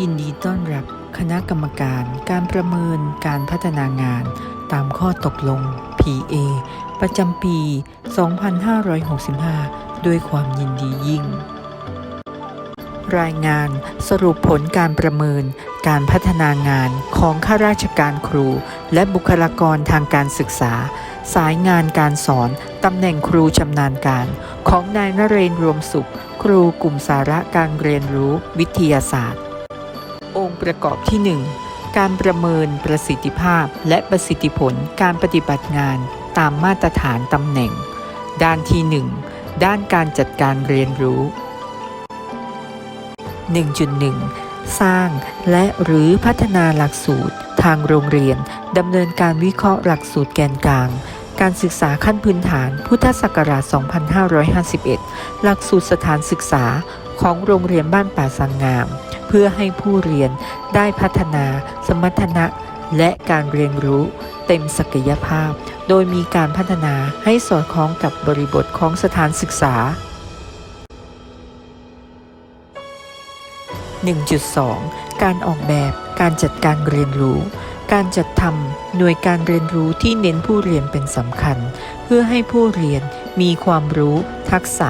ยินดีต้อนรับคณะกรรมการการประเมินการพัฒนางานตามข้อตกลง PA ประจำปี 2565 ด้วยความยินดียิ่ง รายงานสรุปผลการประเมินการพัฒนางานของข้าราชการครู และบุคลากรทางการศึกษา สายงานการสอนตำแหน่งครูชำนาญการ ของนายนเรนทร์รวมสุข ครูกลุ่มสาระการเรียนรู้วิทยาศาสตร์ องค์ประกอบที่ 1 การประเมินประสิทธิภาพและประสิทธิผลการปฏิบัติงานตามมาตรฐานตำแหน่ง ด้านที่ 1 ด้านการจัดการเรียนรู้ 1.1 สร้างและหรือพัฒนาหลักสูตร ทางโรงเรียนดำเนินการวิเคราะห์หลักสูตรแกนกลางการศึกษาขั้นพื้นฐานพุทธศักราช 2551 หลักสูตรสถานศึกษาของโรงเรียนบ้านป่าสังงาม พื่อให้ผู้เรียนได้พัฒนา สมรรถนะ และการเรียนรู้เต็มศักยภาพ โดยมีการพัฒนาให้สอดคล้องกับบริบทของสถานศึกษา 1.2 การออกแบบ การจัดการเรียนรู้ การจัดทำหน่วยการเรียนรู้ที่เน้นผู้เรียนเป็นสำคัญ เพื่อให้ผู้เรียนมีความรู้ ทักษะ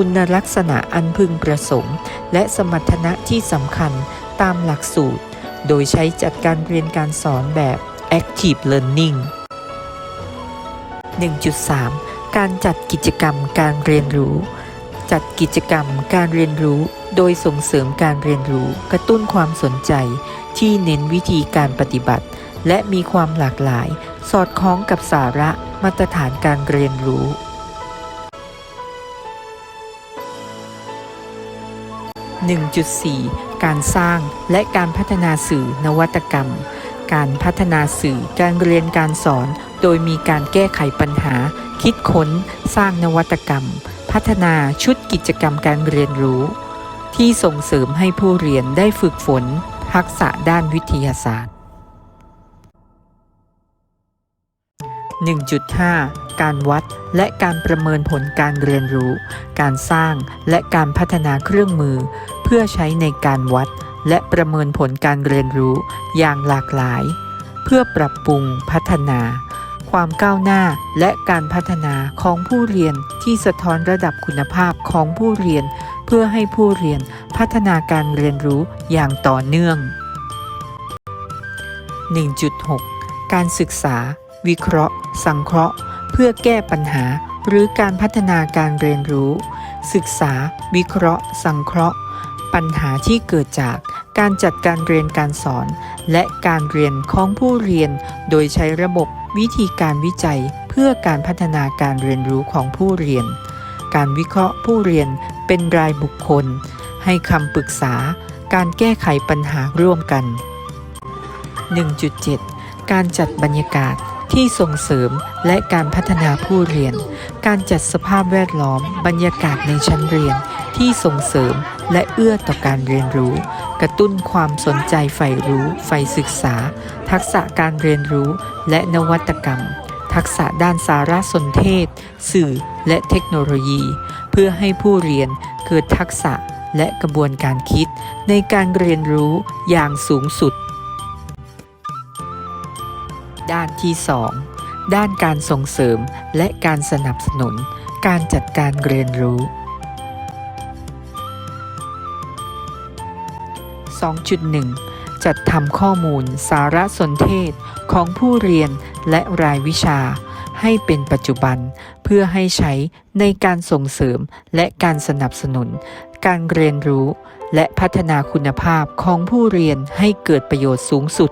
คุณลักษณะอันพึงประสงค์ และสมรรถนะที่สำคัญตามหลักสูตร โดยใช้จัดการเรียนการสอนแบบ active learning 1.3 การจัดกิจกรรมการเรียนรู้ จัดกิจกรรมการเรียนรู้ โดยส่งเสริมการเรียนรู้ กระตุ้นความสนใจ ที่เน้นวิธีการปฏิบัติ และมีความหลากหลาย สอดคล้องกับสาระมาตรฐานการเรียนรู้ 1.4 การสร้างและการพัฒนาสื่อนวัตกรรม การพัฒนาสื่อการเรียนการสอน โดยมีการแก้ไขปัญหา คิดค้น สร้างนวัตกรรม พัฒนาชุดกิจกรรมการเรียนรู้ ที่ส่งเสริมให้ผู้เรียนได้ฝึกฝนทักษะด้านวิทยาศาสตร์ 1.5 การวัดและการประเมินผลการเรียนรู้ การสร้างและการพัฒนาเครื่องมือ เพื่อใช้ในการวัด และประเมินผลการเรียนรู้อย่างหลากหลาย เพื่อปรับปรุงพัฒนา ความก้าวหน้าและการพัฒนาของผู้เรียนที่สะท้อนระดับคุณภาพของผู้เรียน เพื่อให้ผู้เรียนพัฒนาการเรียนรู้อย่างต่อเนื่อง 1.6 การศึกษา วิเคราะห์ สังเคราะห์ เพื่อแก้ปัญหา หรือการพัฒนาการเรียนรู้ ศึกษา วิเคราะห์ สังเคราะห์ ปัญหาที่เกิดจากการจัดการเรียนการสอน และการเรียนของผู้เรียน โดยใช้ระบบวิธีการวิจัย เพื่อการพัฒนาการเรียนรู้ของผู้เรียน การวิเคราะห์ผู้เรียนเป็นรายบุคคล ให้คำปรึกษา การแก้ไขปัญหาร่วมกัน 1.7 การจัดบรรยากาศ ที่ส่งเสริมและการพัฒนาผู้เรียน การจัดสภาพแวดล้อม บรรยากาศในชั้นเรียน ที่ส่งเสริมและเอื้อต่อการเรียนรู้ กระตุ้นความสนใจใฝ่รู้ใฝ่ศึกษา ทักษะการเรียนรู้และนวัตกรรม ทักษะด้านสารสนเทศ สื่อและเทคโนโลยี เพื่อให้ผู้เรียนเกิดทักษะและกระบวนการคิดในการเรียนรู้อย่างสูงสุด ด้านที่ 2 ด้านการส่งเสริมและการสนับสนุน การจัดการเรียนรู้ 2.1 จัดทำข้อมูลสารสนเทศของผู้เรียนและรายวิชา ให้เป็นปัจจุบันเพื่อให้ใช้ในการส่งเสริมและการสนับสนุน การเรียนรู้ และพัฒนาคุณภาพของผู้เรียนให้เกิดประโยชน์สูงสุด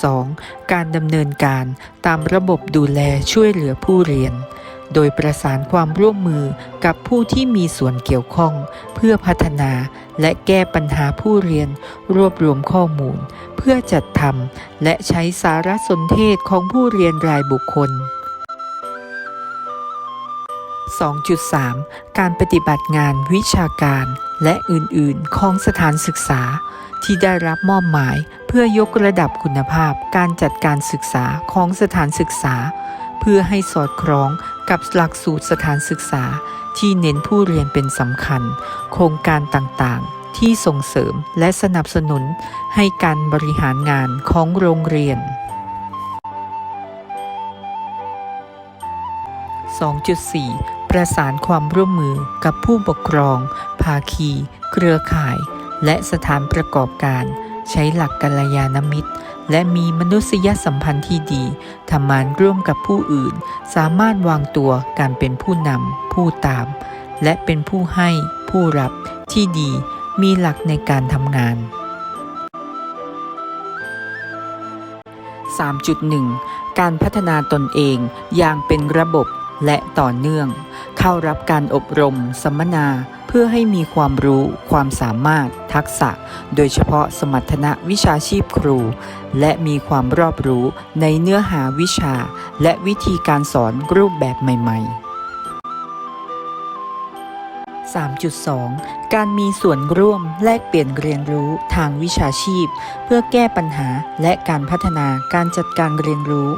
2.2 การดำเนินการตามระบบดูแลช่วยเหลือผู้เรียน โดยประสานความร่วมมือกับผู้ที่มีส่วนเกี่ยวข้อง เพื่อพัฒนาและแก้ปัญหาผู้เรียน รวบรวมข้อมูล เพื่อจัดทำและใช้สารสนเทศของผู้เรียนรายบุคคล 2.3 การปฏิบัติงานวิชาการและอื่น ๆ ของสถานศึกษา ที่ได้รับมอบหมายเพื่อยกระดับคุณภาพการจัดการศึกษาของสถานศึกษา เพื่อให้สอดคล้องกับหลักสูตรสถานศึกษา ที่เน้นผู้เรียนเป็นสำคัญ โครงการต่างๆ ที่ส่งเสริมและสนับสนุนให้การบริหารงานของโรงเรียน 2.4 ประสานความร่วมมือกับผู้ปกครอง ภาคี เครือข่าย และสถานประกอบการ ใช้หลักกัลยาณมิตร และมีมนุษยสัมพันธ์ที่ดีทำงานร่วมกับผู้อื่น สามารถวางตัวการเป็นผู้นำผู้ตาม และเป็นผู้ให้ผู้รับที่ดีมีหลักในการทำงาน 3.1 การพัฒนาตนเองอย่างเป็นระบบและต่อเนื่อง เข้ารับการอบรม สัมมนา เพื่อให้มีความรู้ ความสามารถ ทักษะ โดยเฉพาะสมรรถนะวิชาชีพครู และมีความรอบรู้ในเนื้อหาวิชา และวิธีการสอนรูปแบบใหม่ ๆ 3.2 การมีส่วนร่วมแลกเปลี่ยนเรียนรู้ทางวิชาชีพ เพื่อแก้ปัญหาและการพัฒนาการจัดการเรียนรู้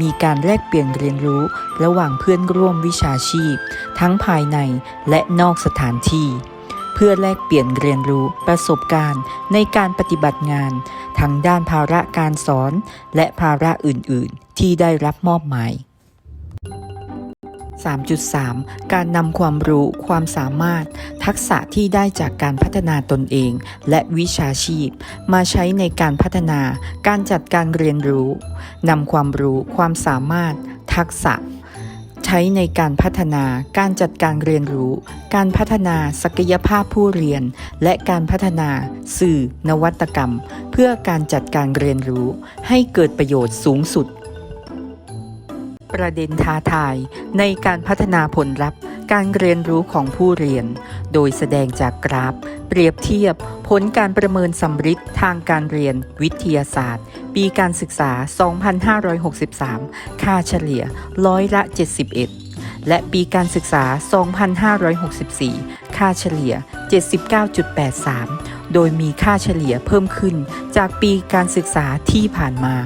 มีการแลกเปลี่ยนเรียนรู้ระหว่างเพื่อนร่วมวิชาชีพ ทั้งภายในและนอกสถานที่ เพื่อแลกเปลี่ยนเรียนรู้ประสบการณ์ในการปฏิบัติงาน ทั้งด้านภาระการสอน และภาระอื่น ๆ ที่ได้รับมอบหมาย 3.3 การนำความรู้ความสามารถ ทักษะที่ได้จากการพัฒนาตนเอง และวิชาชีพ มาใช้ในการพัฒนาการจัดการเรียนรู้นำความรู้ความสามารถ ทักษะ ใช้ในการพัฒนาการจัดการเรียนรู้ การพัฒนาศักยภาพผู้เรียน และการพัฒนาสื่อ นวัตกรรม เพื่อการจัดการเรียนรู้ ให้เกิดประโยชน์สูงสุด ประเด็นท้าทายในการพัฒนาผลลัพธ์ การเรียนรู้ของผู้เรียน โดยแสดงจากกราฟ เปรียบเทียบ ผลการประเมินสำริดทางการเรียนวิทยาศาสตร์ ปีการศึกษา 2563 ค่าเฉลี่ยร้อยละ 71 และปีการศึกษา 2564 ค่าเฉลี่ย 79.83 โดยมีค่าเฉลี่ยเพิ่มขึ้นจากปีการศึกษาที่ผ่านมา